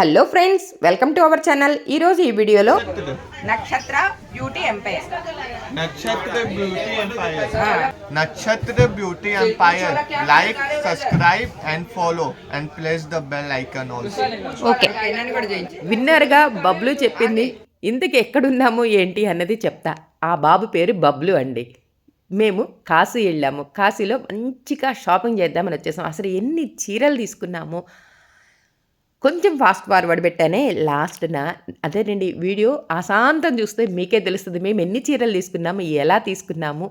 Hello friends welcome to our channel. ఈరోజు ఈ వీడియోలో Nakshatra. Beauty empire. Nakshatra beauty empire. Nakshatra beauty empire. Like subscribe and follow and press the bell icon also okay. విన్నర్గా Bablu చెప్పింది. ఇందుకు ఎక్కడున్నాము ఏంటి అన్నది చెప్తా. ఆ బాబు పేరు బబ్లు అండి. మేము కాశీ వెళ్ళాము. కాశీలో మంచిగా షాపింగ్ చేద్దామని వచ్చేసాం. అసలు ఎన్ని చీరలు తీసుకున్నాము కొంచెం ఫాస్ట్ ఫార్వర్డ్ పెట్టానే లాస్ట్న అదేనండి వీడియో అశాంతం చూస్తే మీకే తెలుస్తుంది. మేము ఎన్ని చీరలు తీసుకున్నాము ఎలా తీసుకున్నాము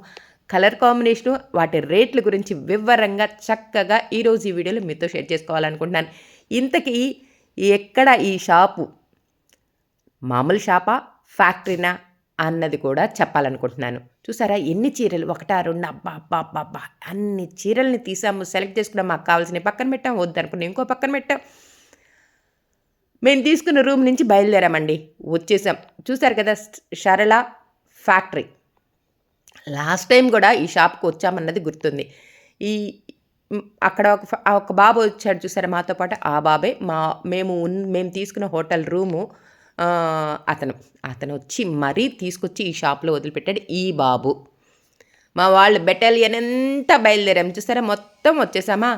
కలర్ కాంబినేషను వాటి రేట్ల గురించి వివరంగా చక్కగా ఈరోజు ఈ వీడియోలో మీతో షేర్ చేసుకోవాలనుకుంటున్నాను. ఇంతకీ ఎక్కడ ఈ షాపు? మామూలు షాపా ఫ్యాక్టరీనా అన్నది కూడా చెప్పాలనుకుంటున్నాను. చూసారా ఎన్ని చీరలు? ఒకటా రెండు అబ్బా అబ్బా అబ్బా అబ్బా. అన్ని చీరల్ని తీసాము సెలెక్ట్ చేసుకున్నాం మాకు కావాల్సినవి పక్కన పెట్టాం వద్దనుకున్నాం ఇంకో పక్కన పెట్టాం మేము తీసుకున్న రూమ్ నుంచి బయలుదేరామండి. వచ్చేసాం. చూసారు కదా సరళ ఫ్యాక్టరీ. లాస్ట్ టైం కూడా ఈ షాప్కి వచ్చామన్నది గుర్తుంది. ఈ అక్కడ ఒక ఒక బాబు వచ్చాడు చూసారా మాతో పాటు? ఆ బాబే మా మేము ఉన్ మేము తీసుకున్న హోటల్ రూము అతను. అతను వచ్చి మరీ తీసుకొచ్చి ఈ షాప్లో వదిలిపెట్టాడు ఈ బాబు. మా వాళ్ళు బెటాలియన్ ఎంత బయలుదేరాం. చూసారా? మొత్తం వచ్చేసామా?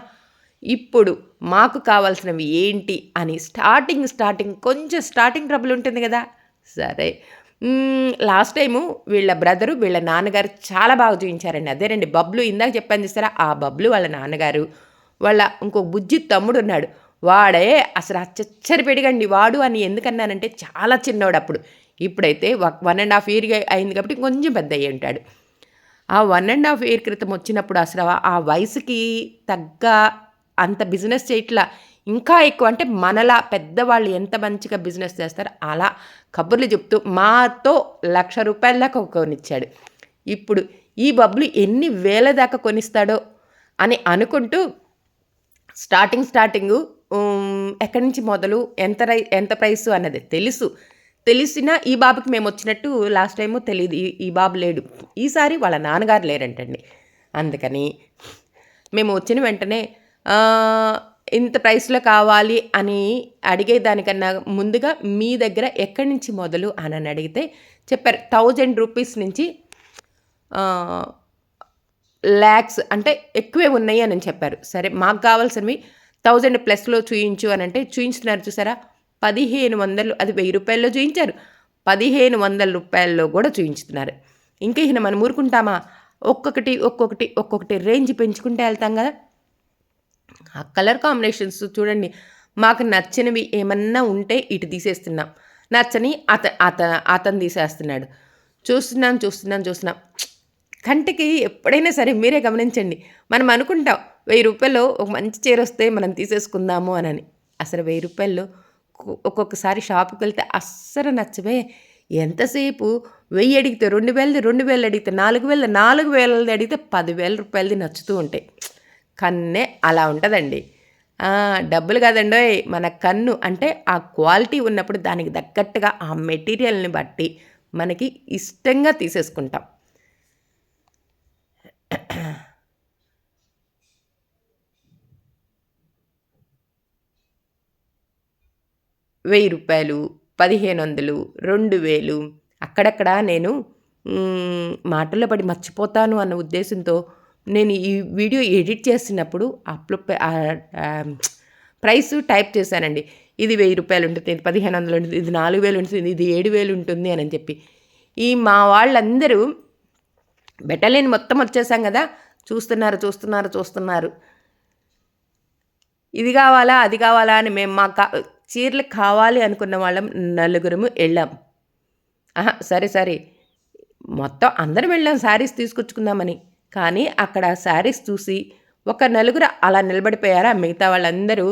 ఇప్పుడు మాకు కావాల్సినవి ఏంటి అని స్టార్టింగ్ స్టార్టింగ్ కొంచెం స్టార్టింగ్ ట్రబుల్ ఉంటుంది కదా. సరే. లాస్ట్ టైము వీళ్ళ బ్రదరు వీళ్ళ నాన్నగారు చాలా బాగా చూపించారండి అదేనండి బబ్లు ఇందాక చెప్పాను చూస్తారా ఆ బబ్లు వాళ్ళ నాన్నగారు వాళ్ళ ఇంకో బుజ్జి తమ్ముడు ఉన్నాడు. వాడే అసలు అచ్చచ్చరి పెడిగండి వాడు అని ఎందుకన్నానంటే చాలా చిన్నవాడు అప్పుడు. ఇప్పుడైతే వన్ అండ్ హాఫ్ ఇయర్ అయింది కాబట్టి కొంచెం పెద్ద అయ్యి ఉంటాడు. ఆ వన్ అండ్ హాఫ్ ఇయర్ క్రితం వచ్చినప్పుడు అసలు ఆ వయసుకి తగ్గ అంత బిజినెస్ చేయట్లా ఇంకా ఎక్కువ అంటే మనలా పెద్దవాళ్ళు ఎంత మంచిగా బిజినెస్ చేస్తారో అలా కబుర్లు చెప్తూ మాతో లక్ష రూపాయల దాకా కొనిచ్చాడు. ఇప్పుడు ఈ బబ్బులు ఎన్ని వేల దాకా కొనిస్తాడో అని అనుకుంటూ స్టార్టింగ్ స్టార్టింగు ఎక్కడి నుంచి మొదలు ఎంత రై ఎంత ప్రైస్ అన్నది తెలుసు. తెలిసినా ఈ బాబుకి మేము వచ్చినట్టు లాస్ట్ టైము తెలియదు ఈ ఈ బాబు లేడు. ఈసారి వాళ్ళ నాన్నగారు లేరంటండి. అందుకని మేము వచ్చిన వెంటనే ఇంత ప్రైస్లో కావాలి అని అడిగే దానికన్నా ముందుగా మీ దగ్గర ఎక్కడి నుంచి మొదలు అని అని అడిగితే చెప్పారు. థౌజండ్ రూపీస్ నుంచి ల్యాక్స్ అంటే ఎక్కువే ఉన్నాయి అని చెప్పారు. సరే మాకు కావాల్సినవి థౌజండ్ ప్లస్లో చూయించు అని అంటే చూయించుతున్నారు చూసారా? పదిహేను వందలు అది వెయ్యి రూపాయల్లో చూయించారు. పదిహేను వందల రూపాయల్లో కూడా చూయించుతున్నారు. ఇంకా ఈయన మనం ఊరుకుంటామా? ఒక్కొక్కటి ఒక్కొక్కటి ఒక్కొక్కటి రేంజ్ పెంచుకుంటే వెళ్తాం కదా? ఆ కలర్ కాంబినేషన్స్ చూడండి. మాకు నచ్చినవి ఏమన్నా ఉంటే ఇటు తీసేస్తున్నాం. నచ్చని అత అత అతను తీసేస్తున్నాడు. చూస్తున్నాం చూస్తున్నాం చూస్తున్నాం. కంటికి ఎప్పుడైనా సరే మీరే గమనించండి. మనం అనుకుంటాం వెయ్యి రూపాయలు ఒక మంచి చీర వస్తే మనం తీసేసుకుందాము అని అసలు వెయ్యి రూపాయలు ఒక్కొక్కసారి షాప్కి వెళ్తే అస్సలు నచ్చవే. ఎంతసేపు వెయ్యి అడిగితే రెండు వేలది రెండు వేలు అడిగితే నాలుగు వేలు నాలుగు వేలది అడిగితే పదివేల రూపాయలది నచ్చుతూ ఉంటాయి. కన్నే అలా ఉంటుందండి. డబ్బులు కాదండి మన కన్ను అంటే ఆ క్వాలిటీ ఉన్నప్పుడు దానికి తగ్గట్టుగా ఆ మెటీరియల్ని బట్టి మనకి ఇష్టంగా తీసేసుకుంటాం. వెయ్యి రూపాయలు పదిహేను వందలు రెండు వేలు అక్కడక్కడ నేను మాటల్లో పడి మర్చిపోతాను అన్న ఉద్దేశంతో నేను ఈ వీడియో ఎడిట్ చేసినప్పుడు అప్లో ప్రైస్ టైప్ చేశానండి. ఇది వెయ్యి రూపాయలు ఉంటుంది ఇది పదిహేను వందలు ఉంటుంది ఇది నాలుగు వేలు ఉంటుంది ఇది ఏడు వేలు ఉంటుంది అని చెప్పి. ఈ మా వాళ్ళందరూ బెటలేని మొత్తం వచ్చేసాం కదా. చూస్తున్నారు చూస్తున్నారు చూస్తున్నారు. ఇది కావాలా అది కావాలా అని మేము మా కా చీరలు కావాలి అనుకున్న వాళ్ళం నలుగురము వెళ్ళాం. ఆహా సరే సరే. మొత్తం అందరం వెళ్ళాం శారీస్ తీసుకొచ్చుకుందామని కానీ అక్కడ శారీస్ చూసి ఒక నలుగురు అలా నిలబడిపోయారా? మిగతా వాళ్ళందరూ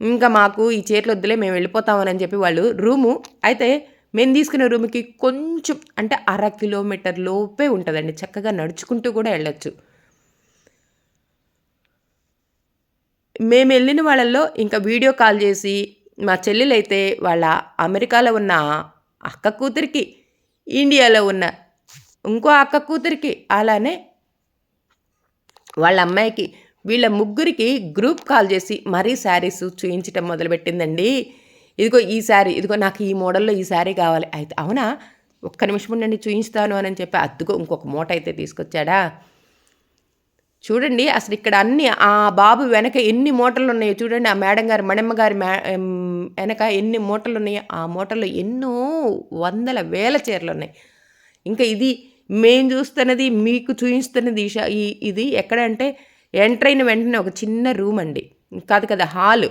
ఇంకా మాకు ఈ చీరలు వద్దులే మేము వెళ్ళిపోతామని చెప్పి వాళ్ళు రూము అయితే మేము తీసుకునే రూమ్కి కొంచెం అంటే అర కిలోమీటర్ లోపే ఉంటుందండి. చక్కగా నడుచుకుంటూ కూడా వెళ్ళొచ్చు. మేము వెళ్ళిన వాళ్ళల్లో ఇంకా వీడియో కాల్ చేసి మా చెల్లెలైతే వాళ్ళ అమెరికాలో ఉన్న అక్క కూతురికి ఇండియాలో ఉన్న ఇంకో అక్క కూతురికి అలానే వాళ్ళ అమ్మాయికి వీళ్ళ ముగ్గురికి గ్రూప్ కాల్ చేసి మరీ శారీస్ చూయించటం మొదలుపెట్టిందండి. ఇదిగో ఈ శారీ ఇదిగో నాకు ఈ మోడల్లో ఈ శారీ కావాలి. అయితే అవునా? ఒక్క నిమిషం ఉండండి చూయించుతాను అని చెప్పి అద్దుకో ఇంకొక మూట అయితే తీసుకొచ్చాడా? చూడండి అసలు ఇక్కడ అన్ని ఆ బాబు వెనక ఎన్ని మూటలు ఉన్నాయో చూడండి ఆ మేడం గారు మణమ్మ గారి వెనక ఎన్ని మూటలు ఉన్నాయో ఆ మూటల్లో ఎన్నో వందల వేల చీరలు ఉన్నాయి. ఇంకా ఇది మేము చూస్తున్నది మీకు చూపిస్తున్నది ఈ ఇది ఎక్కడంటే ఎంటర్ అయిన వెంటనే ఒక చిన్న రూమ్ అండి. కాదు కదా హాల్.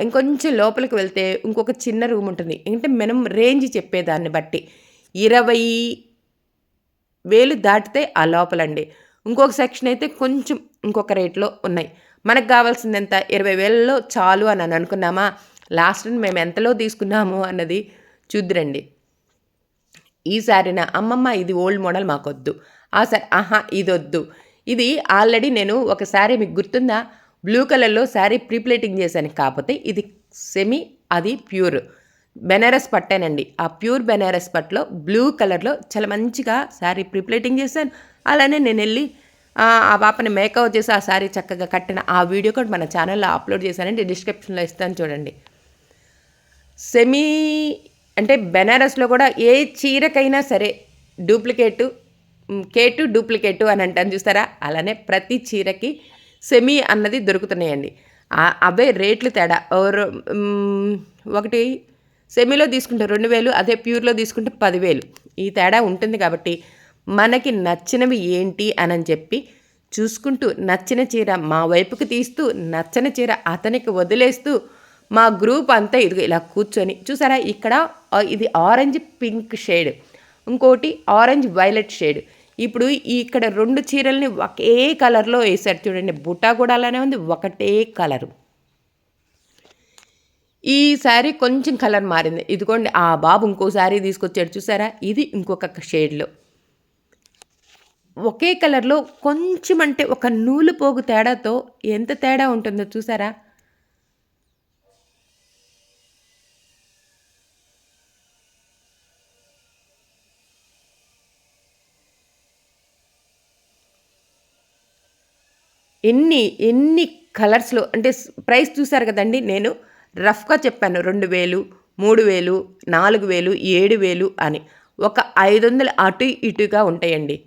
ఇంకొంచెం లోపలికి వెళ్తే ఇంకొక చిన్న రూమ్ ఉంటుంది. అంటే మనం రేంజ్ చెప్పేదాన్ని బట్టి. ఇరవై వేలు దాటితే ఆ లోపలండి. ఇంకొక సెక్షన్ అయితే కొంచెం ఇంకొక రేట్లో ఉన్నాయి. మనకు కావాల్సింది ఎంత ఇరవై వేలలో చాలు అని అని అనుకున్నామా? లాస్ట్ మేము ఎంతలో తీసుకున్నాము అన్నది చూద్దురండి. ఈ శారీన అమ్మమ్మ ఇది ఓల్డ్ మోడల్ మాకొద్దు. ఆ సారీ ఆహా ఇది వద్దు ఇది ఆల్రెడీ నేను ఒక శారీ మీకు గుర్తుందా? బ్లూ కలర్లో శారీ ప్రీప్లేటింగ్ చేశాను. కాకపోతే ఇది సెమీ అది ప్యూర్. బెనారస్ పట్టానండి. ఆ ప్యూర్ బెనారస్ పట్లో బ్లూ కలర్లో చాలా మంచిగా శారీ ప్రీప్లేటింగ్ చేశాను. అలానే నేను వెళ్ళి ఆ ఆ పాపని మేకప్ చేసి ఆ శారీ చక్కగా కట్టిన ఆ వీడియో కూడా మన ఛానల్లో అప్లోడ్ చేశానండి. డిస్క్రిప్షన్లో ఇస్తాను చూడండి. సెమీ అంటే బెనారస్లో కూడా ఏ చీరకైనా సరే డూప్లికేటు కేటు డూప్లికేటు అని అంటాను చూస్తారా? అలానే ప్రతి చీరకి సెమీ అన్నది దొరుకుతున్నాయండి. అవే రేట్లు తేడా. ఓర్ ఒకటి సెమీలో తీసుకుంటే రెండు వేలు అదే ప్యూర్లో తీసుకుంటే పదివేలు. ఈ తేడా ఉంటుంది కాబట్టి మనకి నచ్చినవి ఏంటి అని చెప్పి చూసుకుంటూ నచ్చిన చీర మా వైపుకి తీస్తూ నచ్చని చీర అతనికి వదిలేస్తూ మా గ్రూప్ అంతా ఇదిగో ఇలా కూర్చొని చూసారా? ఇక్కడ ఇది ఆరెంజ్ పింక్ షేడ్. ఇంకోటి ఆరెంజ్ వైలెట్ షేడ్. ఇప్పుడు ఇక్కడ రెండు చీరల్ని ఒకే కలర్లో వేసారు చూడండి బుట్ట కూడా అలానే ఉంది ఒకటే కలరు. ఈ శారీ కొంచెం కలర్ మారింది. ఇదిగోండి ఆ బాబు ఇంకో శారీ తీసుకొచ్చాడు. చూసారా? ఇది ఇంకొక షేడ్లో. ఒకే కలర్లో కొంచెం అంటే ఒక నూలు పోగు తేడాతో ఎంత తేడా ఉంటుందో చూసారా? ఎన్ని ఎన్ని కలర్స్లో అంటే ప్రైస్ చూశారు కదండి నేను రఫ్గా చెప్పాను రెండు వేలు మూడు వేలు నాలుగు వేలు ఏడు వేలు అని. ఒక ఐదు వందలు అటు ఇటుగా ఉంటాయండి.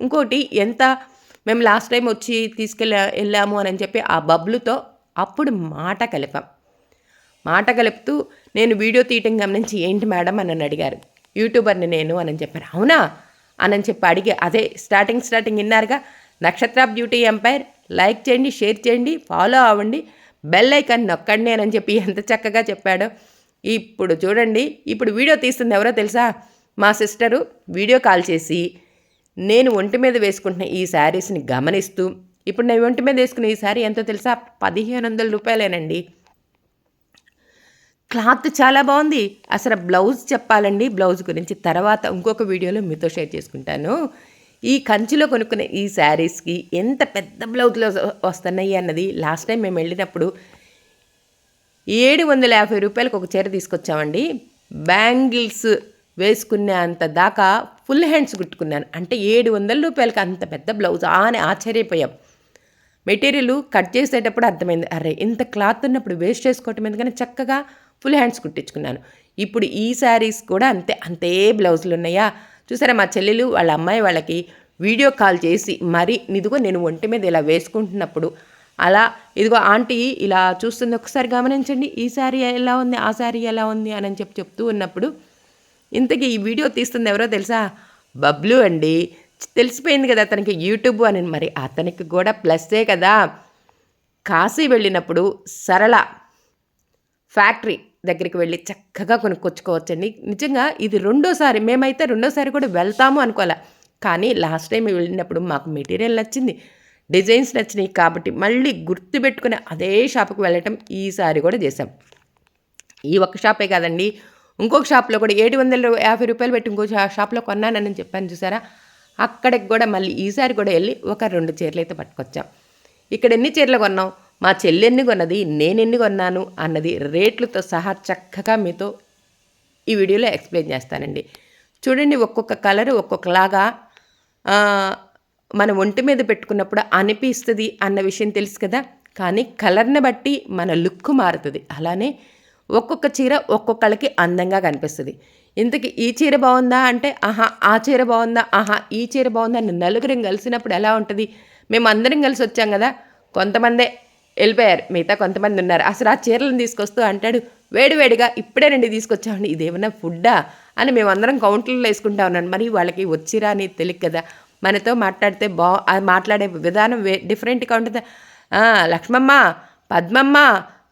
ఇంకోటి ఎంత మేము లాస్ట్ టైం వచ్చి తీసుకెళ్ళా వెళ్ళాము అని చెప్పి ఆ బబ్లుతో అప్పుడు మాట కలిపాం. మాట కలుపుతూ నేను వీడియో తీయటం గమనించి ఏంటి మేడం? అని నన్ను అడిగారు. యూట్యూబర్ని నేను అని చెప్పారు. అవునా? అని చెప్పి అడిగి అదే స్టార్టింగ్ స్టార్టింగ్ విన్నారుగా నక్షత్ర బ్యూటీ ఎంపైర్ లైక్ చేయండి షేర్ చేయండి ఫాలో అవ్వండి. బెల్ ఐకాన్ నొక్కండి అని చెప్పి ఎంత చక్కగా చెప్పాడో. ఇప్పుడు చూడండి ఇప్పుడు వీడియో తీస్తుంది ఎవరో తెలుసా? మా సిస్టరు వీడియో కాల్ చేసి నేను ఒంటి మీద వేసుకుంటున్న ఈ శారీస్ని గమనిస్తూ ఇప్పుడు నేను ఒంటి మీద వేసుకున్న ఈ శారీ ఎంతో తెలుసా? పదిహేను వందల రూపాయలేనండి. క్లాత్ చాలా బాగుంది. అసలు బ్లౌజ్ చెప్పాలండి బ్లౌజ్ గురించి. తర్వాత ఇంకొక వీడియోలో మీతో షేర్ చేసుకుంటాను. ఈ కంచిలో కొనుక్కునే ఈ శారీస్కి ఎంత పెద్ద బ్లౌజ్లో వస్తున్నాయి అన్నది లాస్ట్ టైం మేము వెళ్ళినప్పుడు ఏడు వందల యాభై రూపాయలకు ఒక చీర తీసుకొచ్చామండి. బ్యాంగిల్స్ వేసుకునే అంత దాకా ఫుల్ హ్యాండ్స్ కుట్టుకున్నాను. అంటే ఏడు వందల రూపాయలకి అంత పెద్ద బ్లౌజ్ అని ఆశ్చర్యపోయాం. మెటీరియల్ కట్ చేసేటప్పుడు అర్థమైంది అరే ఇంత క్లాత్ ఉన్నప్పుడు వేస్ట్ చేసుకోవటం ఎందుకని చక్కగా ఫుల్ హ్యాండ్స్ కుట్టించుకున్నాను. ఇప్పుడు ఈ శారీస్ కూడా అంతే అంతే బ్లౌజులు ఉన్నాయా? చూసారా మా చెల్లెలు వాళ్ళ అమ్మాయి వాళ్ళకి వీడియో కాల్ చేసి మరి ఇదిగో నేను ఒంటి మీద ఇలా వేసుకుంటున్నప్పుడు అలా ఇదిగో ఆంటీ ఇలా చూస్తుంది ఒకసారి గమనించండి ఈ శారీ ఎలా ఉంది ఆ శారీ ఎలా ఉంది అని చెప్పి చెప్తూ ఉన్నప్పుడు ఇంతకీ ఈ వీడియో తీస్తుంది ఎవరో తెలుసా? బబ్లు అండి. తెలిసిపోయింది కదా అతనికి యూట్యూబ్ అని. మరి అతనికి కూడా ప్లస్సే కదా. కాశీ వెళ్ళినప్పుడు సరళ ఫ్యాక్టరీ దగ్గరికి వెళ్ళి చక్కగా కొనుక్కొచ్చుకోవచ్చండి. నిజంగా ఇది రెండోసారి మేమైతే రెండోసారి కూడా వెళ్తాము అనుకోలే కానీ లాస్ట్ టైం వెళ్ళినప్పుడు మాకు మెటీరియల్ నచ్చింది డిజైన్స్ నచ్చినాయి కాబట్టి మళ్ళీ గుర్తుపెట్టుకుని అదే షాప్కి వెళ్ళటం ఈసారి కూడా చేసాం ఈ ఒక్క షాపే కాదండి ఇంకొక షాప్లో కూడా ఏడు వందల యాభై రూపాయలు పెట్టి ఇంకో షాప్లో కొన్నానని చెప్పాను చూసారా? అక్కడికి కూడా మళ్ళీ ఈసారి కూడా వెళ్ళి ఒక రెండు చీరలు అయితే పట్టుకొచ్చాం. ఇక్కడ ఎన్ని చీరలు కొన్నాం? మా చెల్లెన్ని కొన్నది నేను ఎన్ని కొన్నాను అన్నది రేట్లతో సహా చక్కగా మీతో ఈ వీడియోలో ఎక్స్ప్లెయిన్ చేస్తానండి. చూడండి ఒక్కొక్క కలర్ ఒక్కొక్కలాగా మన ఒంటి మీద పెట్టుకున్నప్పుడు అనిపిస్తుంది అన్న విషయం తెలుసు కదా? కానీ కలర్ని బట్టి మన లుక్ మారుతుంది. అలానే ఒక్కొక్క చీర ఒక్కొక్కళ్ళకి అందంగా కనిపిస్తుంది. ఇంతకీ ఈ చీర బాగుందా అంటే ఆహా ఆ చీర బాగుందా ఆహా ఈ చీర బాగుందా అని నలుగురం కలిసినప్పుడు ఎలా ఉంటుంది? మేము అందరం కలిసి వచ్చాం కదా? కొంతమందే వెళ్ళిపోయారు మిగతా కొంతమంది ఉన్నారు. అసలు ఆ చీరలను తీసుకొస్తూ అంటాడు వేడివేడిగా ఇప్పుడే రండి తీసుకొచ్చామండి ఇదేమన్నా ఫుడ్డా? అని మేమందరం కౌంటర్లో వేసుకుంటా ఉన్నాను మరి వాళ్ళకి వచ్చిరా అని తెలియదు కదా మనతో మాట్లాడితే బా మాట్లాడే విధానం వే డిఫరెంట్గా ఉంటుంది. లక్ష్మమ్మ పద్మమ్మ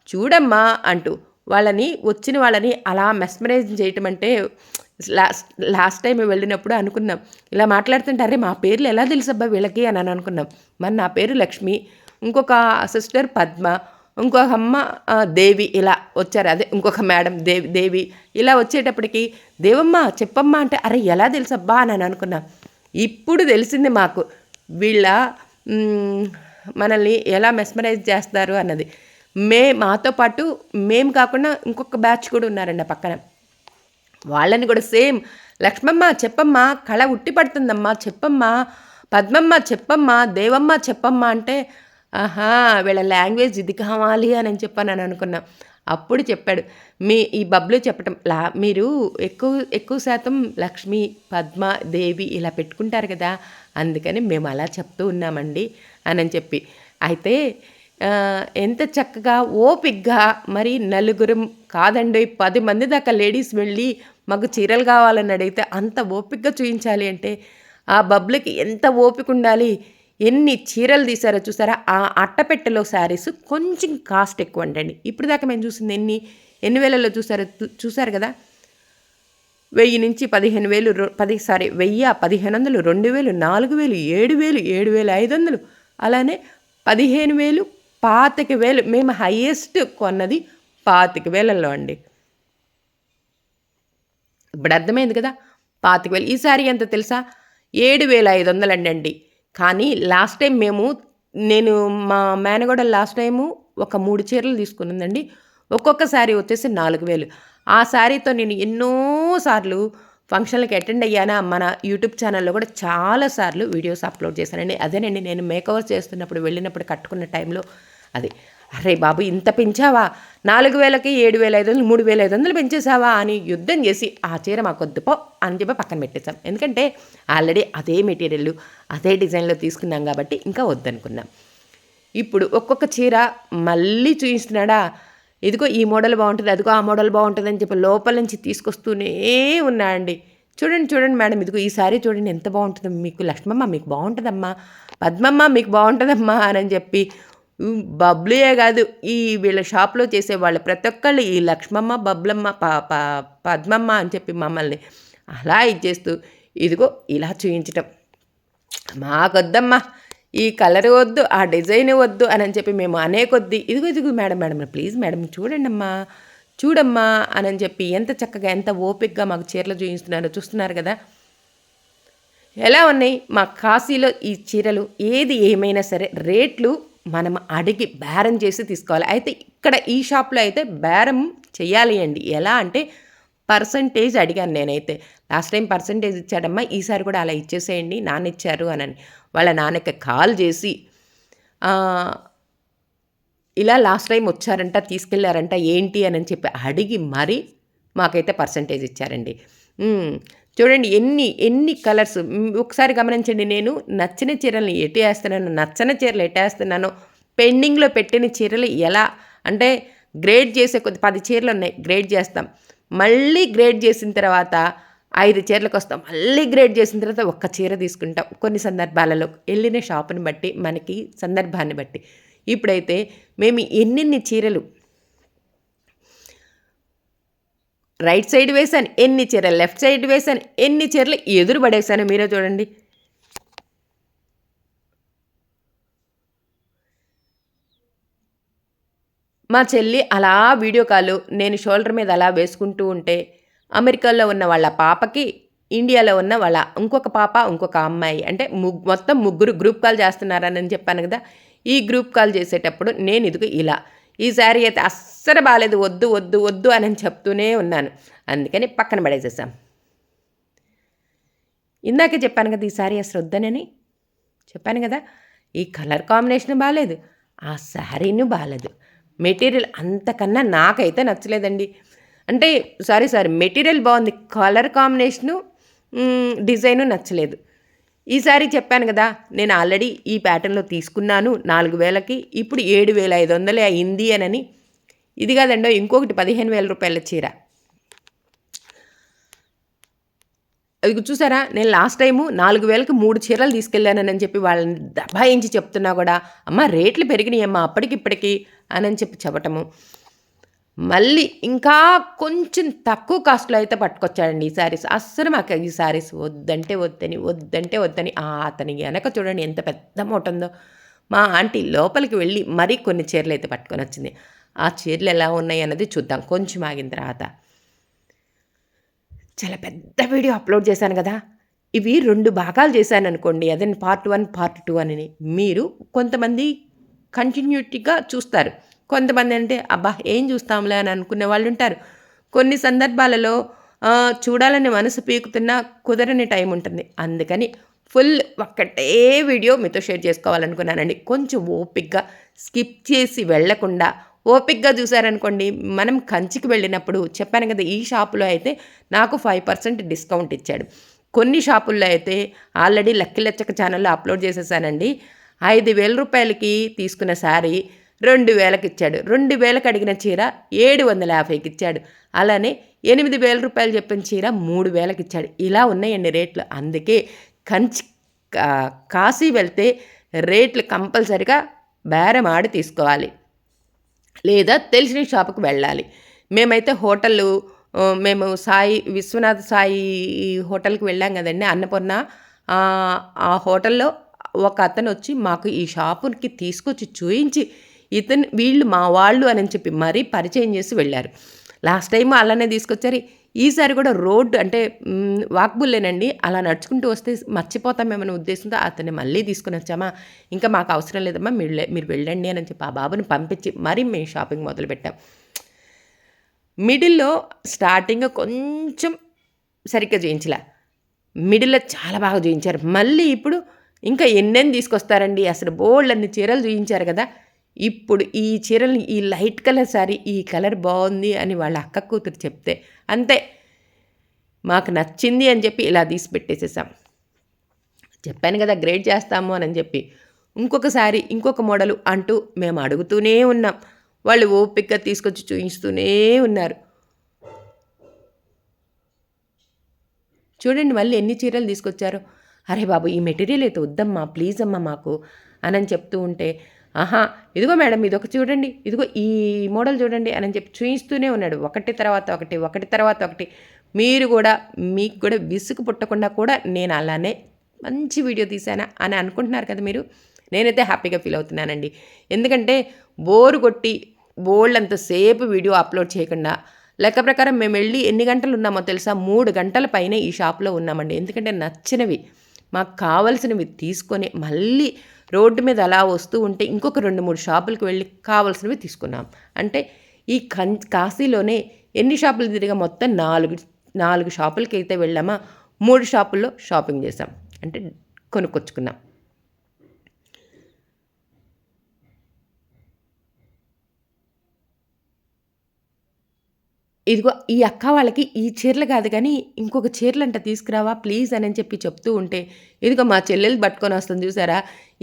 చూడమ్మా అంటూ వాళ్ళని వచ్చిన వాళ్ళని అలా మెస్మరైజ్ చేయటం అంటే లాస్ట్ లాస్ట్ టైం వెళ్ళినప్పుడు అనుకున్నాం. ఇలా మాట్లాడుతుంటారే అరే మా పేర్లు ఎలా తెలుసబ్బా వీళ్ళకి అని అని అనుకున్నాం. మరి నా పేరు లక్ష్మి ఇంకొక సిస్టర్ పద్మ ఇంకొక అమ్మ దేవి ఇలా వచ్చారు. అదే ఇంకొక మేడం దేవి దేవి ఇలా వచ్చేటప్పటికి దేవమ్మ చెప్పమ్మా అంటే అరే ఎలా తెలుసబ్బా అని అనుకున్నా. ఇప్పుడు తెలిసింది మాకు వీళ్ళ మనల్ని ఎలా మెస్మరైజ్ చేస్తారు అన్నది. మే మాతో పాటు మేము కాకుండా ఇంకొక బ్యాచ్ కూడా ఉన్నారండి ఆ పక్కన. వాళ్ళని కూడా సేమ్ లక్ష్మమ్మ చెప్పమ్మా కళ ఉట్టి పడుతుందమ్మా చెప్పమ్మా పద్మమ్మ చెప్పమ్మా దేవమ్మ చెప్పమ్మా అంటే ఆహా వీళ్ళ లాంగ్వేజ్ ఇది కావాలి అని చెప్పాను అని అనుకున్నాం. అప్పుడు చెప్పాడు మీ ఈ బబ్లు చెప్పటం లా మీరు ఎక్కువ ఎక్కువ శాతం లక్ష్మి పద్మ దేవి ఇలా పెట్టుకుంటారు కదా అందుకని మేము అలా చెప్తూ ఉన్నామండి అని చెప్పి. అయితే ఎంత చక్కగా ఓపిగ్గా మరి నలుగురు కాదండి పది మంది దాకా లేడీస్ వెళ్ళి మాకు చీరలు కావాలని అడిగితే అంత ఓపిగ్గా చూపించాలి అంటే ఆ బబ్లకి ఎంత ఓపిక ఉండాలి? ఎన్ని చీరలు తీసారో చూసారా? ఆ అట్టపెట్టెలో శారీస్ కొంచెం కాస్ట్ ఎక్కువ అంటండి ఇప్పుడు దాకా మేము చూసింది ఎన్ని? ఎన్ని వేలలో చూసారో చూ- చూసారు కదా? వెయ్యి నుంచి పదిహేను వేలు పది సారీ వెయ్యి పదిహేను వందలు రెండు వేలు నాలుగు వేలు ఏడు వేలు ఏడు వేలు ఐదు వందలు. అలానే పదిహేను వేలు పాతిక వేలు. మేము హయ్యెస్ట్ కొన్నది పాతిక వేలల్లో అండి. ఇప్పుడు అర్థమైంది కదా? పాతిక వేలు. ఈ సారీ ఎంత తెలుసా? ఏడు వేల ఐదు వందలండి అండి. కానీ లాస్ట్ టైం మేము నేను మా మేనగోడ లాస్ట్ టైము ఒక మూడు చీరలు తీసుకున్నదండి ఒక్కొక్క శారీ వచ్చేసి నాలుగు వేలు. ఆ శారీతో నేను ఎన్నోసార్లు ఫంక్షన్లకు అటెండ్ అయ్యానా మన యూట్యూబ్ ఛానల్లో కూడా చాలాసార్లు వీడియోస్ అప్లోడ్ చేశానండి. అదేనండి నేను మేకవర్ చేస్తున్నప్పుడు వెళ్ళినప్పుడు కట్టుకున్న టైంలో అది. అరే బాబు ఇంత పెంచావా? నాలుగు వేలకి ఏడు వేల ఐదు వందలు మూడు వేల ఐదు వందలు పెంచేసావా అని యుద్ధం చేసి ఆ చీర మాకు వద్దుపో అని చెప్పి పక్కన పెట్టేశాం. ఎందుకంటే ఆల్రెడీ అదే మెటీరియల్ అదే డిజైన్లో తీసుకున్నాం కాబట్టి ఇంకా వద్దనుకున్నాం. ఇప్పుడు ఒక్కొక్క చీర మళ్ళీ చూపిస్తున్నాడా ఇదిగో ఈ మోడల్ బాగుంటుంది అదిగో ఆ మోడల్ బాగుంటుంది అని చెప్పి లోపల నుంచి తీసుకొస్తూనే ఉన్నాడండి చూడండి చూడండి మేడం ఇదిగో ఈసారి చూడండి ఎంత బాగుంటుందో మీకు లక్ష్మమ్మ మీకు బాగుంటుందమ్మా పద్మమ్మ మీకు బాగుంటుందమ్మా అని చెప్పి బబ్లుయే కాదు ఈ వీళ్ళ షాప్లో చేసే వాళ్ళు ప్రతి ఒక్కళ్ళు ఈ లక్ష్మమ్మ బబ్లమ్మ ప పద్మమ్మ అని చెప్పి మమ్మల్ని అలా ఇచ్చేస్తూ ఇదిగో ఇలా చూయించటం. మాకొద్దమ్మా ఈ కలర్ వద్దు ఆ డిజైన్ వద్దు అని అని చెప్పి మేము అనే కొద్దీ ఇదిగో ఇదిగో మేడం మేడం ప్లీజ్ మేడం చూడండి అమ్మా చూడమ్మా అని అని చెప్పి ఎంత చక్కగా ఎంత ఓపిక్గా మాకు చీరలు చూపిస్తున్నారో చూస్తున్నారు కదా. ఎలా ఉన్నాయి? మా కాశీలో ఈ చీరలు ఏది ఏమైనా సరే రేట్లు మనం అడిగి బేరం చేసి తీసుకోవాలి. అయితే ఇక్కడ ఈ షాప్లో అయితే బేరం చేయాలి అండి ఎలా అంటే పర్సంటేజ్ అడిగాను నేనైతే. లాస్ట్ టైం పర్సంటేజ్ ఇచ్చాడమ్మా ఈసారి కూడా అలా ఇచ్చేసేయండి నాన్న ఇచ్చారు అని వాళ్ళ నాన్నకి కాల్ చేసి ఇలా లాస్ట్ టైం వచ్చారంట తీసుకెళ్ళారంట ఏంటి? అని చెప్పి అడిగి మరీ మాకైతే పర్సంటేజ్ ఇచ్చారండి. చూడండి ఎన్ని ఎన్ని కలర్స్ ఒకసారి గమనించండి నేను నచ్చిన చీరలను ఎటు వేస్తున్నాను నచ్చని చీరలు ఎటు వేస్తున్నాను పెండింగ్లో పెట్టిన చీరలు ఎలా? అంటే గ్రేడ్ చేసే కొద్ది పది చీరలు ఉన్నాయి గ్రేడ్ చేస్తాం. మళ్ళీ గ్రేడ్ చేసిన తర్వాత ఐదు చీరలకు వస్తాం. మళ్ళీ గ్రేడ్ చేసిన తర్వాత ఒక్క చీర తీసుకుంటాం. కొన్ని సందర్భాలలో వెళ్ళిన షాపుని బట్టి మనకి సందర్భాన్ని బట్టి. ఇప్పుడైతే మేము ఎన్నెన్ని చీరలు రైట్ సైడ్ వేశాను ఎన్ని చీరలు లెఫ్ట్ సైడ్ వేశాను ఎన్ని చీరలు ఎదురు పడేశాను మీరే చూడండి. మా చెల్లి అలా వీడియో కాల్ నేను షోల్డర్ మీద అలా వేసుకుంటూ ఉంటే అమెరికాలో ఉన్న వాళ్ళ పాపకి ఇండియాలో ఉన్న వాళ్ళ ఇంకొక పాప ఇంకొక అమ్మాయి అంటే ముగ్ మొత్తం ముగ్గురు గ్రూప్ కాల్ చేస్తున్నారని చెప్పాను కదా ఈ గ్రూప్ కాల్ చేసేటప్పుడు నేను ఇదిగో ఇలా ఈ శారీ అయితే అస్సలు బాగాలేదు వద్దు వద్దు వద్దు అని చెప్తూనే ఉన్నాను. అందుకని పక్కన పడేసేసాం. ఇందాకే చెప్పాను కదా ఈ శారీ అసలు వద్దనని. చెప్పాను కదా ఈ కలర్ కాంబినేషన్ బాగాలేదు ఆ శారీను బాగాలేదు మెటీరియల్ అంతకన్నా నాకైతే నచ్చలేదండి. అంటే సారీ సారీ మెటీరియల్ బాగుంది కలర్ కాంబినేషను డిజైను నచ్చలేదు. ఈసారి చెప్పాను కదా నేను ఆల్రెడీ ఈ ప్యాటర్న్లో తీసుకున్నాను నాలుగు వేలకి ఇప్పుడు ఏడు వేల ఐదు వందలే అయింది అనని. ఇది కాదండో ఇంకొకటి పదిహేను వేల రూపాయల చీర. అది చూసారా నేను లాస్ట్ టైము నాలుగు వేలకి మూడు చీరలు తీసుకెళ్ళానని చెప్పి వాళ్ళని దబాయించి చెప్తున్నా కూడా అమ్మ రేట్లు పెరిగినాయమ్మా అప్పటికిప్పటికి అని చెప్పి చెప్పటము. మళ్ళీ ఇంకా కొంచెం తక్కువ కాస్ట్లో అయితే పట్టుకొచ్చాడండి ఈ శారీస్. అస్సలు మాకు ఈ శారీస్ వద్దంటే వద్దని వద్దంటే వద్దని ఆ అతని వెనక చూడండి ఎంత పెద్ద మూట ఉందో. మా ఆంటీ లోపలికి వెళ్ళి మరీ కొన్ని చీరలు అయితే పట్టుకొని వచ్చింది. ఆ చీరలు ఎలా ఉన్నాయి అన్నది చూద్దాం. కొంచెం ఆగిన తర్వాత. చాలా పెద్ద వీడియో అప్లోడ్ చేశాను కదా. ఇవి రెండు భాగాలు చేశాను అనుకోండి. అదే పార్ట్ వన్ పార్ట్ టూ అని మీరు కొంతమంది కంటిన్యూటీగా చూస్తారు. కొంతమంది అంటే అబ్బా ఏం చూస్తాంలే అని అనుకునే వాళ్ళు ఉంటారు కొన్ని సందర్భాలలో చూడాలని మనసు పీకుతున్నా కుదరని టైం ఉంటుంది. అందుకని ఫుల్ ఒక్కటే వీడియో మీతో షేర్ చేసుకోవాలనుకున్నానండి. కొంచెం ఓపిక్గా స్కిప్ చేసి వెళ్ళకుండా ఓపిక్గా చూసారనుకోండి మనం కంచికి వెళ్ళినప్పుడు చెప్పాను కదా ఈ షాపులో అయితే నాకు ఫైవ్ పర్సెంట్ డిస్కౌంట్ ఇచ్చాడు. కొన్ని షాపుల్లో అయితే ఆల్రెడీ లక్కీ లెచ్చక ఛానల్లో అప్లోడ్ చేసేసానండి. ఐదు వేల రూపాయలకి తీసుకున్న శారీ రెండు వేలకు ఇచ్చాడు రెండు వేలకు అడిగిన చీర ఏడు వందల యాభైకి ఇచ్చాడు అలానే ఎనిమిది వేల రూపాయలు చెప్పిన చీర మూడు వేలకు ఇచ్చాడు ఇలా ఉన్నాయండి రేట్లు. అందుకే కంచి కాశీ వెళ్తే రేట్లు కంపల్సరిగా బేరం ఆడి తీసుకోవాలి. లేదా తెలిసిన షాపుకి వెళ్ళాలి. మేమైతే హోటళ్ళు మేము సాయి విశ్వనాథ్ సాయి హోటల్కి వెళ్ళాం కదండి అన్నపూర్ణ. ఆ హోటల్లో ఒక అతను వచ్చి మాకు ఈ షాపుకి తీసుకొచ్చి చూయించి ఇతను వీళ్ళు మా వాళ్ళు అని చెప్పి మరీ పరిచయం చేసి వెళ్ళారు. లాస్ట్ టైం అలానే తీసుకొచ్చారు. ఈసారి కూడా రోడ్డు అంటే వాక్బుల్లేనండి. అలా నడుచుకుంటూ వస్తే మర్చిపోతామేమనే ఉద్దేశంతో అతన్ని మళ్ళీ తీసుకుని వచ్చామా? ఇంకా మాకు అవసరం లేదమ్మా మీరు మీరు వెళ్ళండి అని చెప్పి ఆ బాబుని పంపించి మరీ మేము షాపింగ్ మొదలుపెట్టాం. మిడిల్లో స్టార్టింగ్ కొంచెం సరిగ్గా చేయించలే మిడిల్లో చాలా బాగా చూయించారు మళ్ళీ ఇప్పుడు ఇంకా ఎన్నెన్ని తీసుకొస్తారండి? అసలు బోల్డ్ అన్ని చీరలు చూయించారు కదా. ఇప్పుడు ఈ చీరలు ఈ లైట్ కలర్ సారీ ఈ కలర్ బాగుంది అని వాళ్ళ అక్క కూతురు చెప్తే అంతే. మాకు నచ్చింది అని చెప్పి ఇలా తీసి పెట్టేసేసాం. చెప్పాను కదా గ్రేడ్ చేస్తాము అని చెప్పి. ఇంకొకసారి ఇంకొక మోడలు అంటూ మేము అడుగుతూనే ఉన్నాం. వాళ్ళు ఓపికగా తీసుకొచ్చి చూపిస్తూనే ఉన్నారు. చూడండి మళ్ళీ ఎన్ని చీరలు తీసుకొచ్చారో. అరే బాబు ఈ మెటీరియల్ అయితే వద్దమ్మా ప్లీజ్ అమ్మా మాకు అని చెప్తూ ఉంటే ఆహా ఇదిగో మేడం ఇది చూడండి. ఇదిగో ఈ మోడల్ చూడండి అని చెప్పి చూయిస్తూనే ఉన్నాడు. ఒకటి తర్వాత ఒకటి ఒకటి తర్వాత ఒకటి. మీరు కూడా మీకు కూడా విసుగు పుట్టకుండా కూడా నేను అలానే మంచి వీడియో తీసానా అని అనుకుంటున్నారు కదా మీరు? నేనైతే హ్యాపీగా ఫీల్ అవుతున్నానండి. ఎందుకంటే బోరు కొట్టి బోల్డ్ అంతసేపు వీడియో అప్లోడ్ చేయకుండా లెక్క ప్రకారం మేము వెళ్ళి ఎన్ని గంటలు ఉన్నామో తెలుసా? మూడు గంటల పైనే ఈ షాప్లో ఉన్నామండి. ఎందుకంటే నచ్చినవి మాకు కావలసినవి తీసుకొని మళ్ళీ రోడ్డు మీద అలా వస్తూ ఉంటే ఇంకొక రెండు మూడు షాపులకు వెళ్ళి కావాల్సినవి తీసుకున్నాం. అంటే ఈ కం కాశీలోనే ఎన్ని షాపులు తిరిగా మొత్తం నాలుగు నాలుగు షాపులకి అయితే వెళ్ళామా మూడు షాపుల్లో షాపింగ్ చేసాం అంటే కొనుక్కొచ్చుకున్నాం. ఇదిగో ఈ అక్క వాళ్ళకి ఈ చీరలు కాదు కానీ ఇంకొక చీరలు అంట తీసుకురావా ప్లీజ్ అని చెప్పి చెప్తూ ఉంటే ఇదిగో మా చెల్లెలు పట్టుకొని వస్తుంది చూసారా?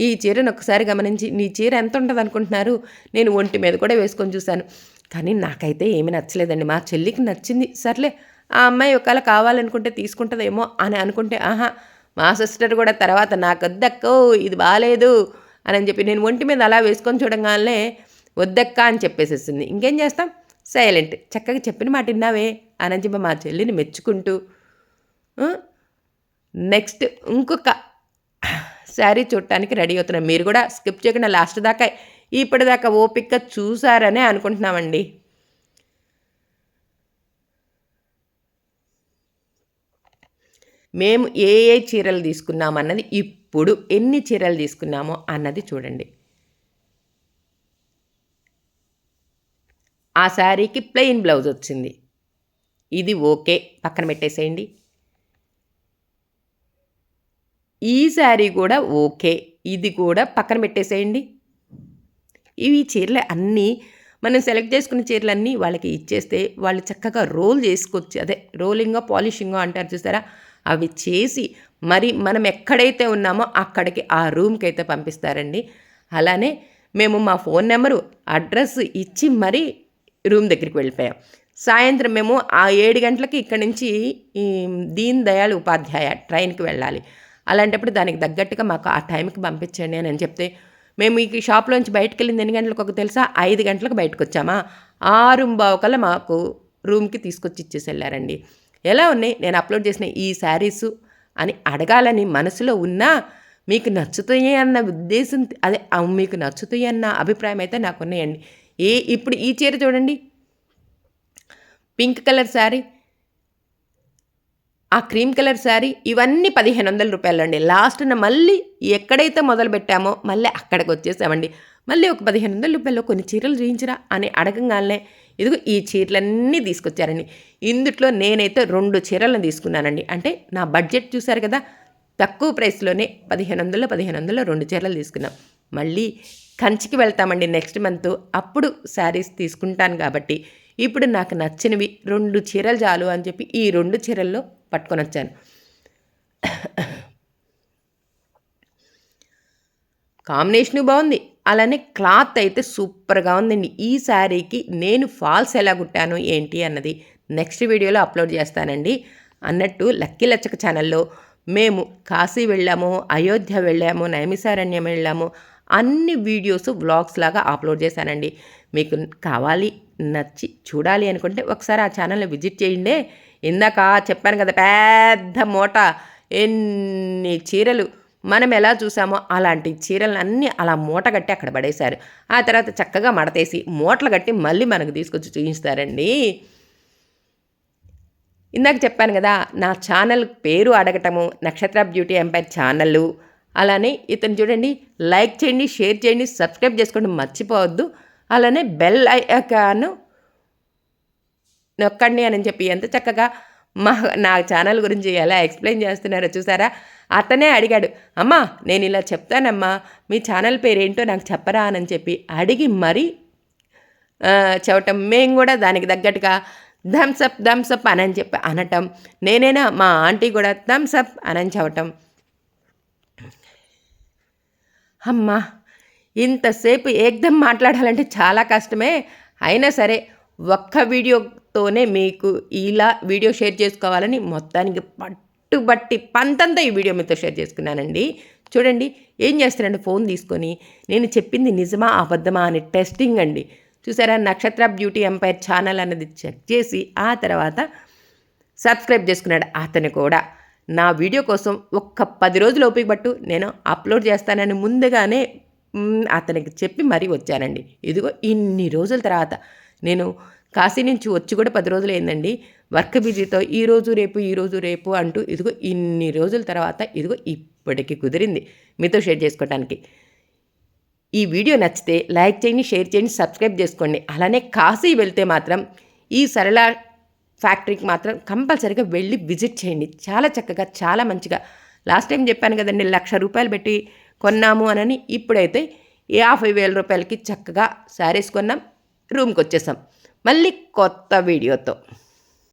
ఈ చీరను ఒకసారి గమనించి నీ చీర ఎంత ఉంటుంది అనుకుంటున్నారు? నేను ఒంటి మీద కూడా వేసుకొని చూశాను. కానీ నాకైతే ఏమీ నచ్చలేదండి. మా చెల్లికి నచ్చింది. సర్లే ఆ అమ్మాయి ఒకవేళ కావాలనుకుంటే తీసుకుంటుందేమో అని అనుకుంటే ఆహా మా సిస్టర్ కూడా తర్వాత నాకు వద్దక్కో ఇది బాగాలేదు అని చెప్పి నేను ఒంటి మీద అలా వేసుకొని చూడగానే వద్దక్క అని చెప్పేసేసింది. ఇంకేం చేస్తాం? సైలెంట్. చక్కగా చెప్పిన మాట విన్నావే? అనంతిమ మా చెల్లిని మెచ్చుకుంటూ నెక్స్ట్ ఇంకొక శారీ చూడటానికి రెడీ అవుతున్నాం. మీరు కూడా స్కిప్ చేయకుండా లాస్ట్ దాకా ఇప్పటిదాకా ఓపిక చూసారనే అనుకుంటున్నామండి. మేము ఏ ఏ చీరలు తీసుకున్నాం అన్నది ఇప్పుడు ఎన్ని చీరలు తీసుకున్నామో అన్నది చూడండి. ఆ శారీకి ప్లెయిన్ బ్లౌజ్ వచ్చింది. ఇది ఓకే. పక్కన పెట్టేసేయండి. ఈ శారీ కూడా ఓకే. ఇది కూడా పక్కన పెట్టేసేయండి. ఇవి చీరలు అన్నీ మనం సెలెక్ట్ చేసుకున్న చీరలన్నీ వాళ్ళకి ఇచ్చేస్తే వాళ్ళు చక్కగా రోల్ చేసుకోవచ్చు. అదే రోలింగో పాలిషింగో అంటారు చూసారా? అవి చేసి మరి మనం ఎక్కడైతే ఉన్నామో అక్కడికి ఆ రూమ్కి అయితే పంపిస్తారండి. అలానే మేము మా ఫోన్ నెంబరు అడ్రస్ ఇచ్చి మరీ రూమ్ దగ్గరికి వెళ్ళిపోయాం. సాయంత్రం మేము ఆ ఏడు గంటలకి ఇక్కడి నుంచి ఈ దీన్ దయాళ్ ఉపాధ్యాయ ట్రైన్కి వెళ్ళాలి. అలాంటప్పుడు దానికి తగ్గట్టుగా మాకు ఆ టైంకి పంపించండి అని చెప్తే మేము ఈ షాప్లోంచి బయటకు వెళ్ళింది ఎన్ని గంటలకు ఒక తెలుసా? ఐదు గంటలకు బయటకు వచ్చామా? ఆరు బావకల మాకు రూమ్కి తీసుకొచ్చి ఇచ్చేసి వెళ్ళారండి ఎలా ఉన్నాయి? నేను అప్లోడ్ చేసిన ఈ శారీసు అని అడగాలని మనసులో ఉన్నా మీకు నచ్చుతాయి అన్న ఉద్దేశం అదే మీకు నచ్చుతాయి అన్న అభిప్రాయం అయితే నాకు ఉన్నాయండి ఏ ఇప్పుడు ఈ చీర చూడండి. పింక్ కలర్ శారీ ఆ క్రీమ్ కలర్ శారీ ఇవన్నీ పదిహేను వందల రూపాయలండి లాస్ట్న మళ్ళీ ఎక్కడైతే మొదలు పెట్టామో మళ్ళీ అక్కడికి వచ్చేసామండి. మళ్ళీ ఒక పదిహేను వందల రూపాయల్లో కొన్ని చీరలు చేయించరా అని అడగంగానే ఇదిగో ఈ చీరలన్నీ తీసుకొచ్చారండి. ఇందుట్లో నేనైతే రెండు చీరలను తీసుకున్నానండి. అంటే నా బడ్జెట్ చూశారు కదా తక్కువ ప్రైస్లోనే పదిహేను వందలు పదిహేను వందలు రెండు చీరలు తీసుకున్నాం. మళ్ళీ కంచికి వెళ్తామండి నెక్స్ట్ మంత్. అప్పుడు శారీస్ తీసుకుంటాను కాబట్టి ఇప్పుడు నాకు నచ్చినవి రెండు చీరలు చాలు అని చెప్పి ఈ రెండు చీరల్లో పట్టుకొని వచ్చాను. కాంబినేషన్ బాగుంది. అలానే క్లాత్ అయితే సూపర్గా ఉందండి. ఈ శారీకి నేను ఫాల్స్ ఎలా కుట్టాను ఏంటి అన్నది నెక్స్ట్ వీడియోలో అప్లోడ్ చేస్తానండి. అన్నట్టు లక్కీ లచ్చక ఛానల్లో మేము కాశీ వెళ్ళాము అయోధ్య వెళ్ళాము నైమిసారణ్యం వెళ్ళాము అన్ని వీడియోస్ వ్లాగ్స్ లాగా అప్లోడ్ చేశానండి. మీకు కావాలి నచ్చి చూడాలి అనుకుంటే ఒకసారి ఆ ఛానల్ని విజిట్ చేయండి. ఇందాక చెప్పాను కదా పెద్ద మూట. ఎన్ని చీరలు మనం ఎలా చూసామో అలాంటి చీరలను అన్నీ అలా మూట కట్టి అక్కడ పడేశారు. ఆ తర్వాత చక్కగా మడతేసి మూటలు కట్టి మళ్ళీ మనకు తీసుకొచ్చి చూపిస్తారండి. ఇందాక చెప్పాను కదా నా ఛానల్ పేరు అడగటము నక్షత్ర బ్యూటీ ఎంపైర్ ఛానల్ అలానే ఇతను చూడండి లైక్ చేయండి షేర్ చేయండి సబ్స్క్రైబ్ చేసుకోండి మర్చిపోవద్దు. అలానే బెల్ ఐకాను నొక్కండి అని చెప్పి ఎంత చక్కగా మా నా ఛానల్ గురించి ఎలా ఎక్స్ప్లెయిన్ చేస్తున్నారో చూసారా? అతనే అడిగాడు అమ్మా నేను ఇలా చెప్తానమ్మా మీ ఛానల్ పేరేంటో నాకు చెప్పరా? అని చెప్పి అడిగి మరీ చెప్పటం మేము కూడా దానికి తగ్గట్టుగా థమ్స్అప్ థమ్స్అప్ అని చెప్పి అనటం నేనైనా మా ఆంటీ కూడా థమ్స్అప్ అని చెప్పటం అమ్మా ఇంతసేపు ఏకదం మాట్లాడాలంటే చాలా కష్టమే. అయినా సరే ఒక్క వీడియోతోనే మీకు ఇలా వీడియో షేర్ చేసుకోవాలని మొత్తానికి పట్టుబట్టి పంతంతా ఈ వీడియో మీతో షేర్ చేసుకున్నానండి. చూడండి ఏం చేస్తారండి ఫోన్ తీసుకొని. నేను చెప్పింది నిజమా అబద్ధమా అని టెస్టింగ్ అండి. చూసారా నక్షత్ర బ్యూటీ ఎంపైర్ ఛానల్ అనేది చెక్ చేసి ఆ తర్వాత సబ్స్క్రైబ్ చేసుకున్నాడు అతను కూడా. నా వీడియో కోసం ఒక్క పది రోజులు ఓపిక పట్టు నేను అప్లోడ్ చేస్తానని ముందుగానే అతనికి చెప్పి మరీ వచ్చానండి. ఇదిగో ఇన్ని రోజుల తర్వాత నేను కాశీ నుంచి వచ్చి కూడా పది రోజులు అయిందండి. వర్క్ బిజీతో ఈ రోజు రేపు ఈ రోజు రేపు అంటూ ఇదిగో ఇన్ని రోజుల తర్వాత ఇదిగో ఇప్పటికి కుదిరింది మీతో షేర్ చేసుకోవడానికి ఈ వీడియో నచ్చితే లైక్ చేయండి షేర్ చేయండి సబ్స్క్రైబ్ చేసుకోండి. అలానే కాశీ వెళ్తే మాత్రం ఈ సరళ ఫ్యాక్టరీకి మాత్రం కంపల్సరీగా వెళ్ళి విజిట్ చేయండి. చాలా చక్కగా చాలా మంచిగా. లాస్ట్ టైం చెప్పాను కదండి లక్ష రూపాయలు పెట్టి కొన్నాము అనని ఇప్పుడైతే యాభై వేల రూపాయలకి చక్కగా శారీస్ కొన్నాం రూమ్కి వచ్చేసాం. మళ్ళీ కొత్త వీడియోతో.